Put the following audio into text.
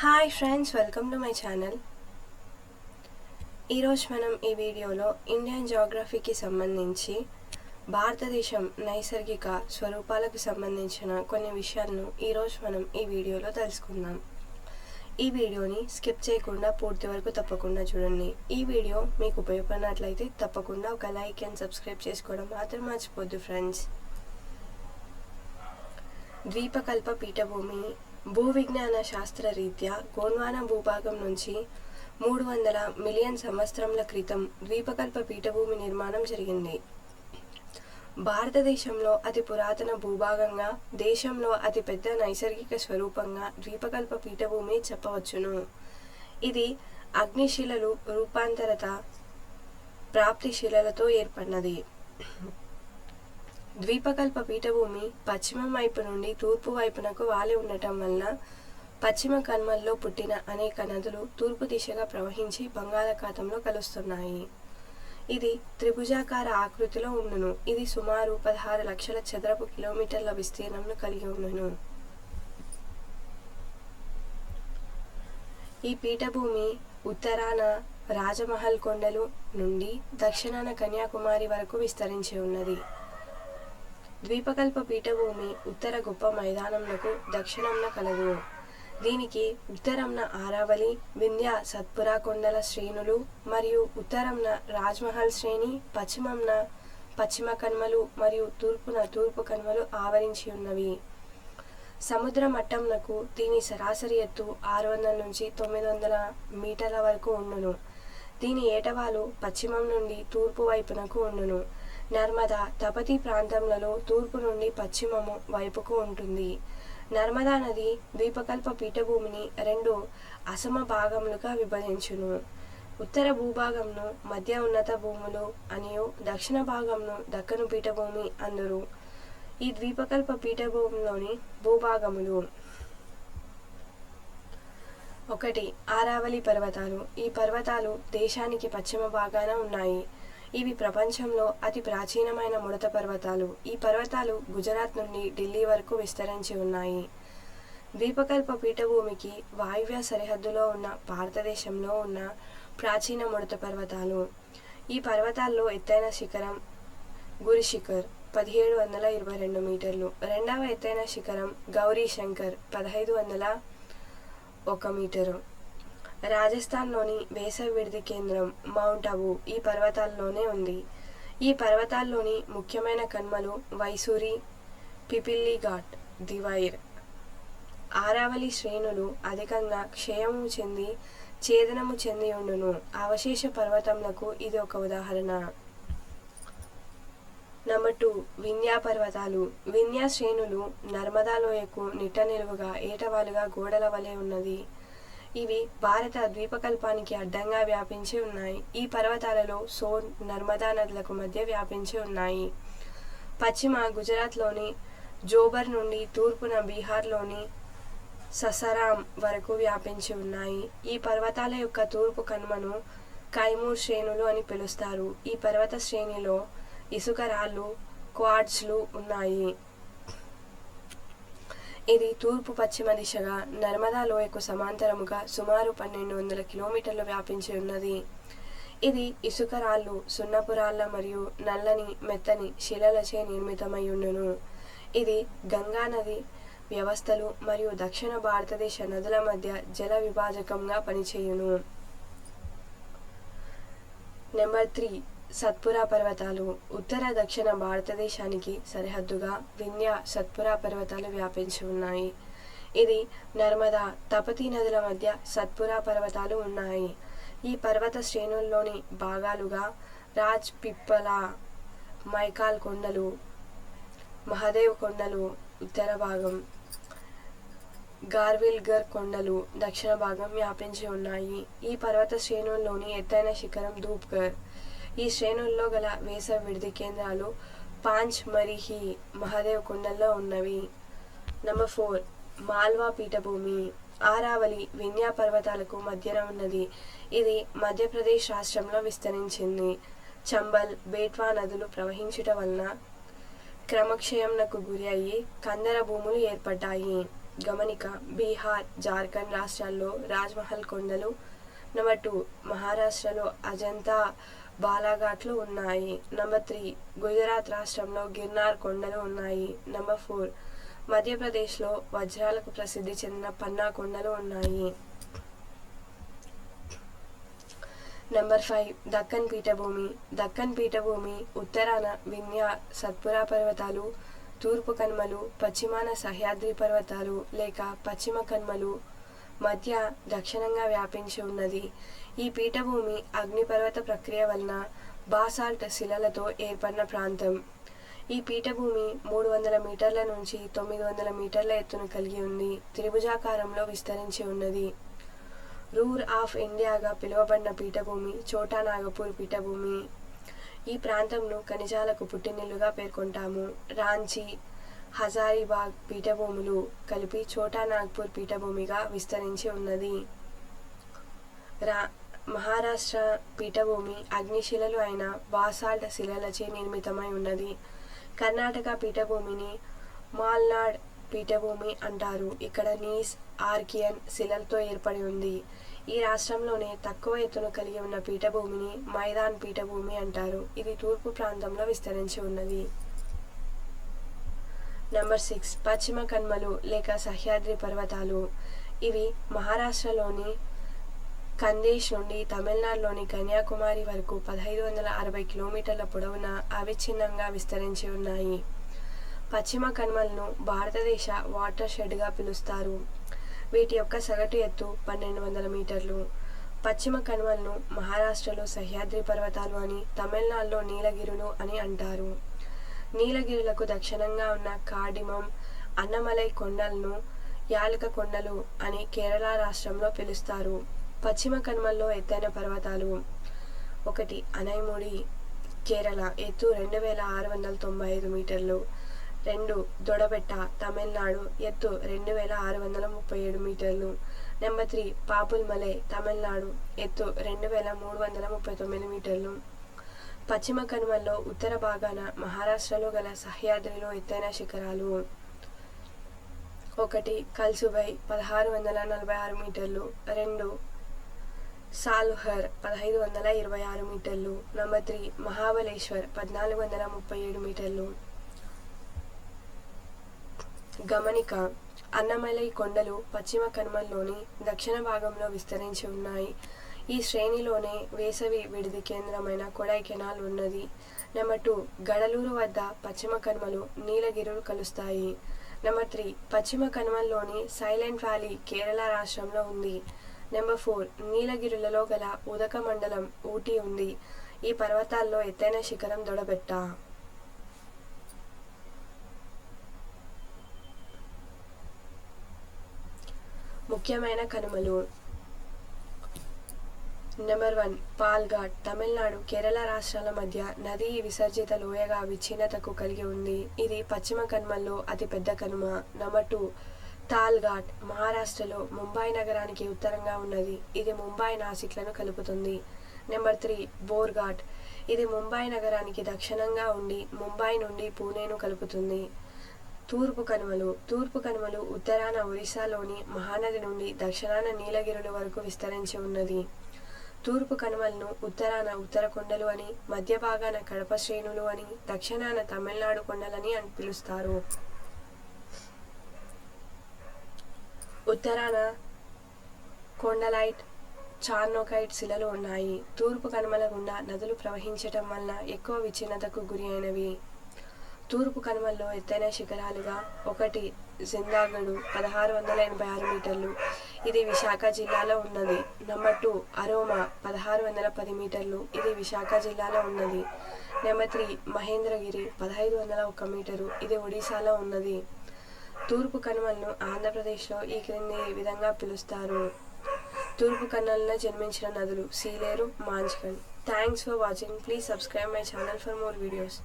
Hi friends welcome to my channel ఈరోజు మనం ఈ వీడియోలో ఇండియన్ జాగ్రఫీకి సంబంధించి భారతదేశం నైసర్గిక స్వరూపాలకు సంబంధించిన కొన్ని విషయాలను ఈరోజు మనం ఈ వీడియోలో తెలుసుకుందాం. ఈ వీడియోని స్కిప్ చేయకుండా పూర్తి వరకు తప్పకుండా చూడండి. ఈ వీడియో మీకు ఉపయోగపడినట్లయితే తప్పకుండా ఒక లైక్ అండ్ సబ్స్క్రైబ్ చేసుకోవడం మాత్రం మర్చిపోద్దు ఫ్రెండ్స్ ద్వీపకల్ప పీఠభూమి భూ విజ్ఞాన శాస్త్ర రీత్యా గోండ్వానా భూభాగం నుంచి మూడు వందల మిలియన్ సంవత్సరంల క్రితం ద్వీపకల్ప పీఠభూమి నిర్మాణం జరిగింది. భారతదేశంలో అతి పురాతన భూభాగంగా దేశంలో అతి పెద్ద నైసర్గిక స్వరూపంగా ద్వీపకల్ప పీఠభూమి చెప్పవచ్చును. ఇది అగ్నిశిలలు రూపాంతరత ప్రాప్తిశిలలతో ఏర్పడినది. ద్వీపకల్ప పీఠభూమి పశ్చిమం వైపు నుండి తూర్పు వైపునకు వాలి ఉండటం వలన పశ్చిమ కన్మల్లో పుట్టిన అనేక నదులు తూర్పు దిశగా ప్రవహించి బంగాళాఖాతంలో కలుస్తున్నాయి. ఇది త్రిభుజాకార ఆకృతిలో ఉండును. ఇది సుమారు పదహారు లక్షల చదరపు కిలోమీటర్ల విస్తీర్ణంను కలిగి ఉండును. ఈ పీఠభూమి ఉత్తరాన రాజమహల్ కొండలు నుండి దక్షిణాన కన్యాకుమారి వరకు విస్తరించి ఉన్నది. ద్వీపకల్ప పీఠభూమి ఉత్తర గొప్ప మైదానంలకు దక్షిణంన కలదు. దీనికి ఉత్తరంన ఆరావళి వింధ్య సత్పురా కొండల శ్రేణులు మరియు ఉత్తరంన రాజ్మహల్ శ్రేణి పశ్చిమంన పశ్చిమ కన్మలు మరియు తూర్పున తూర్పు కన్మలు ఆవరించి ఉన్నవి. సముద్ర మట్టంనకు దీని సరాసరి ఎత్తు ఆరు వందల నుంచి తొమ్మిది వందల మీటర్ల వరకు ఉండును. దీని ఏటవాలు పశ్చిమం నుండి తూర్పు వైపునకు ఉండును. నర్మదా తపతి ప్రాంతంలో తూర్పు నుండి పశ్చిమము వైపుకు ఉంటుంది. నర్మదా నది ద్వీపకల్ప పీఠభూమిని రెండు అసమ భాగములుగా విభజించును. ఉత్తర భూభాగంను మధ్య ఉన్నత భూములు అనియు దక్షిణ భాగంను దక్కను పీఠభూమి అందరు. ఈ ద్వీపకల్ప పీఠభూమిలోని భూభాగములు. ఒకటి ఆరావళి పర్వతాలు. ఈ పర్వతాలు దేశానికి పశ్చిమ భాగాన ఉన్నాయి. ఇవి ప్రపంచంలో అతి ప్రాచీనమైన ముడత పర్వతాలు. ఈ పర్వతాలు గుజరాత్ నుండి ఢిల్లీ వరకు విస్తరించి ఉన్నాయి. ద్వీపకల్ప పీఠభూమికి వాయువ్య సరిహద్దులో ఉన్న భారతదేశంలో ఉన్న ప్రాచీన ముడత పర్వతాలు. ఈ పర్వతాల్లో ఎత్తైన శిఖరం గురి శిఖర్ పదిహేడు వందల ఇరవై రెండు మీటర్లు. రెండవ ఎత్తైన శిఖరం గౌరీ శంకర్ పదహైదు వందల ఒక మీటరు. రాజస్థాన్లోని వేసవి విడిది కేంద్రం మౌంట్ అబు ఈ పర్వతాల్లోనే ఉంది. ఈ పర్వతాల్లోని ముఖ్యమైన కన్మలు వైసూరి పిపిల్లి ఘాట్ దివైర్. ఆరావళి శ్రేణులు అధికంగా క్షయము చెంది ఛేదనము చెంది ఉండును. అవశేష పర్వతములకు ఇది ఒక ఉదాహరణ. నెంబర్ టూ వింధ్యా పర్వతాలు. వింధ్యా శ్రేణులు నర్మదా లోయకు నిట్ట నిలువుగా ఏటవాలుగా గోడల వలె ఉన్నది. ఇవి భారత ద్వీపకల్పానికి అడ్డంగా వ్యాపించి ఉన్నాయి. ఈ పర్వతాలలో సోన్ నర్మదా నదులకు మధ్య వ్యాపించి ఉన్నాయి. పశ్చిమ గుజరాత్లోని జోబర్ నుండి తూర్పున బీహార్లోని ససరాం వరకు వ్యాపించి ఉన్నాయి. ఈ పర్వతాల యొక్క తూర్పు కనుమను కైమూర్ శ్రేణులు అని పిలుస్తారు. ఈ పర్వత శ్రేణిలో ఇసుక రాళ్ళు క్వాడ్స్లు ఉన్నాయి. ఇది తూర్పు పశ్చిమ దిశగా నర్మదా లోయకు సమాంతరముగా సుమారు పన్నెండు వందల కిలోమీటర్లు వ్యాపించి ఉన్నది. ఇది ఇసుక రాళ్ళు సున్నపు రాళ్ళ మరియు నల్లని మెత్తని శిలలచే నిర్మితమై ఉండును. ఇది గంగా నది వ్యవస్థలు మరియు దక్షిణ భారతదేశ నదుల మధ్య జల విభాజకంగా పనిచేయును. నెంబర్ త్రీ సత్పురా పర్వతాలు ఉత్తర దక్షిణ భారతదేశానికి సరిహద్దుగా వింధ్య సత్పురా పర్వతాలు వ్యాపించి ఉన్నాయి. ఇది నర్మదా తపతి నదుల మధ్య సత్పురా పర్వతాలు ఉన్నాయి. ఈ పర్వత శ్రేణుల్లోని భాగాలుగా రాజ్ పిప్పల మైకాల్ కొండలు మహదేవ్ కొండలు ఉత్తర భాగం గార్విల్గర్ కొండలు దక్షిణ భాగం వ్యాపించి ఉన్నాయి. ఈ పర్వత శ్రేణుల్లోని ఎత్తైన శిఖరం ధూప్గర్. ఈ శ్రేణుల్లో గల వేసవి విడిది కేంద్రాలు పాంచ్ మరిహి మహాదేవ్ కొండల్లో ఉన్నవి. నెంబర్ ఫోర్ మాల్వా పీఠభూమి ఆరావళి వింధ్యా పర్వతాలకు మధ్యన ఉన్నది. ఇది మధ్యప్రదేశ్ రాష్ట్రంలో విస్తరించింది. చంబల్ బేట్వా నదులు ప్రవహించుట వలన క్రమక్షయంనకు గురి అయ్యి కందర భూములు ఏర్పడ్డాయి. గమనిక బీహార్ జార్ఖండ్ రాష్ట్రాల్లో రాజ్మహల్ కొండలు. నెంబర్ టూ మహారాష్ట్రలో అజంతా బాలాఘాట్లు ఉన్నాయి. నెంబర్ త్రీ గుజరాత్ రాష్ట్రంలో గిర్నార్ కొండలు ఉన్నాయి. నెంబర్ ఫోర్ మధ్యప్రదేశ్లో వజ్రాలకు ప్రసిద్ధి చెందిన పన్నా కొండలు ఉన్నాయి. నెంబర్ ఫైవ్ దక్కన్ పీఠభూమి. దక్కన్ పీఠభూమి ఉత్తరాన వింధ్య సత్పురా పర్వతాలు తూర్పు కనుమలు పశ్చిమాన సహ్యాద్రి పర్వతాలు లేక పశ్చిమ కనుమలు మధ్య దక్షిణంగా వ్యాపించి ఉన్నది. ఈ పీఠభూమి అగ్నిపర్వత ప్రక్రియ వలన బాసాల్ట్ శిలలతో ఏర్పడిన ప్రాంతం. ఈ పీఠభూమి మూడు వందల మీటర్ల నుంచి తొమ్మిది వందల మీటర్ల ఎత్తును కలిగి ఉంది. త్రిభుజాకారంలో విస్తరించి ఉన్నది. రూర్ ఆఫ్ ఇండియాగా పిలువబడిన పీఠభూమి చోటా నాగపూర్ పీఠభూమి. ఈ ప్రాంతంను ఖనిజాలకు పుట్టినిల్లుగా పేర్కొంటాము. రాంచీ హజారీబాగ్ పీఠభూములు కలిపి ఛోటా నాగ్పూర్ పీఠభూమిగా విస్తరించి ఉన్నది. రా మహారాష్ట్ర పీఠభూమి అగ్నిశిలలు అయిన బాసాల్ట్ శిలలచే నిర్మితమై ఉన్నది. కర్ణాటక పీఠభూమిని మాల్నాడ్ పీఠభూమి అంటారు. ఇక్కడ నీస్ ఆర్కియన్ శిలలతో ఏర్పడి ఉంది. ఈ రాష్ట్రంలోనే తక్కువ ఎత్తును కలిగి ఉన్న పీఠభూమిని మైదాన్ పీఠభూమి అంటారు. ఇది తూర్పు ప్రాంతంలో విస్తరించి ఉన్నది. నెంబర్ సిక్స్ పశ్చిమ కన్మలు లేక సహ్యాద్రి పర్వతాలు. ఇవి మహారాష్ట్రలోని కందేశ్ నుండి తమిళనాడులోని కన్యాకుమారి వరకు పదహైదు వందల అరవై కిలోమీటర్ల పొడవున అవిచ్ఛిన్నంగా విస్తరించి ఉన్నాయి. పశ్చిమ కనుమలను భారతదేశ వాటర్ షెడ్గా పిలుస్తారు. వీటి యొక్క సగటు ఎత్తు పన్నెండు వందల మీటర్లు. పశ్చిమ కనుమలను మహారాష్ట్రలో సహ్యాద్రి పర్వతాలు అని తమిళనాడులో నీలగిరులు అని అంటారు. నీలగిరులకు దక్షిణంగా ఉన్న కార్డిమం అన్నమలై కొండలను యాలక కొండలు అని కేరళ రాష్ట్రంలో పిలుస్తారు. పశ్చిమ కనుమల్లో ఎత్తైన పర్వతాలు. ఒకటి అనైముడి కేరళ. ఎత్తు రెండు వేల ఆరు వందల తొంభై ఐదు మీటర్లు. రెండు దొడబెట్ట తమిళనాడు. ఎత్తు రెండు వేల ఆరు వందల ముప్పై ఏడు మీటర్లు. నెంబర్ త్రీ పాపుల్మలై తమిళనాడు. ఎత్తు రెండు వేల మూడు వందల ముప్పై తొమ్మిది మీటర్లు. పశ్చిమ కనుమల్లో ఉత్తర భాగాన మహారాష్ట్రలో గల సహ్యాద్రిలో ఎత్తైన శిఖరాలు. ఒకటి కల్సుబై పదహారు వందల నలభై ఆరు మీటర్లు. రెండు సాల్హర్ పదహైదు వందల ఇరవై ఆరు మీటర్లు. నంబర్ త్రీ మహాబలేశ్వర్ పద్నాలుగు వందల ముప్పై ఏడు మీటర్లు. గమనిక అన్నమలై కొండలు పశ్చిమ కనుమల్లోని దక్షిణ భాగంలో విస్తరించి ఉన్నాయి. ఈ శ్రేణిలోనే వేసవి విడిది కేంద్రమైన కొడైకెనాల్ ఉన్నది. నెంబర్ టూ గడలూరు వద్ద పశ్చిమ కనుమలు నీలగిరులు కలుస్తాయి. నెంబర్ త్రీ పశ్చిమ కనుమల్లోని సైలెంట్ వ్యాలీ కేరళ రాష్ట్రంలో ఉంది. నెంబర్ ఫోర్ నీలగిరులలో గల ఉదక మండలం ఊటీ ఉంది. ఈ పర్వతాల్లో ఎత్తైన శిఖరం దొడబెట్ట. ముఖ్యమైన కనుమలు నెంబర్ వన్ పాల్ఘాట్ తమిళనాడు కేరళ రాష్ట్రాల మధ్య నది విసర్జిత లోయగా విచ్ఛిన్నతకు కలిగి ఉంది. ఇది పశ్చిమ కనుమల్లో అతిపెద్ద కనుమ. నెంబర్ టూ తాల్ఘాట్ మహారాష్ట్రలో ముంబై నగరానికి ఉత్తరంగా ఉన్నది. ఇది ముంబై నాసిక్లను కలుపుతుంది. Number three Bhor Ghat. ఇది ముంబై నగరానికి దక్షిణంగా ఉండి ముంబై నుండి పూణేను కలుపుతుంది. తూర్పు కనుమలు. తూర్పు కనుమలు ఉత్తరాన ఒరిస్సాలోని మహానది నుండి దక్షిణాన నీలగిరుల వరకు విస్తరించి ఉన్నది. తూర్పు కనుమలను ఉత్తరాన ఉత్తర కొండలు అని మధ్య భాగాన కడప శ్రేణులు అని దక్షిణాన తమిళనాడు కొండలని అని పిలుస్తారు. ఉత్తరాన కొండలైట్ చార్నోకైట్ శిలలు ఉన్నాయి. తూర్పు కనుమల గుండా నదులు ప్రవహించటం వలన ఎక్కువ విచ్ఛిన్నతకు గురి అయినవి. తూర్పు కనుమల్లో ఎత్తైన శిఖరాలుగా ఒకటి జిందాగడు పదహారు వందల ఎనభై ఆరు మీటర్లు. ఇది విశాఖ జిల్లాలో ఉన్నది. నెంబర్ టూ అరోమా పదహారు వందల పది మీటర్లు. ఇది విశాఖ జిల్లాలో ఉన్నది. నెంబర్ త్రీ మహేంద్రగిరి పదహైదు వందల ఒక మీటరు. ఇది ఒడిశాలో ఉన్నది. తూర్పు కనుమలను ఆంధ్రప్రదేశ్లో ఈ క్రింది విధంగా పిలుస్తారు. తూర్పు కన్నల్లో జన్మించిన నదులు Sileru మాంజ్కల్ thanks for watching please subscribe my channel for more videos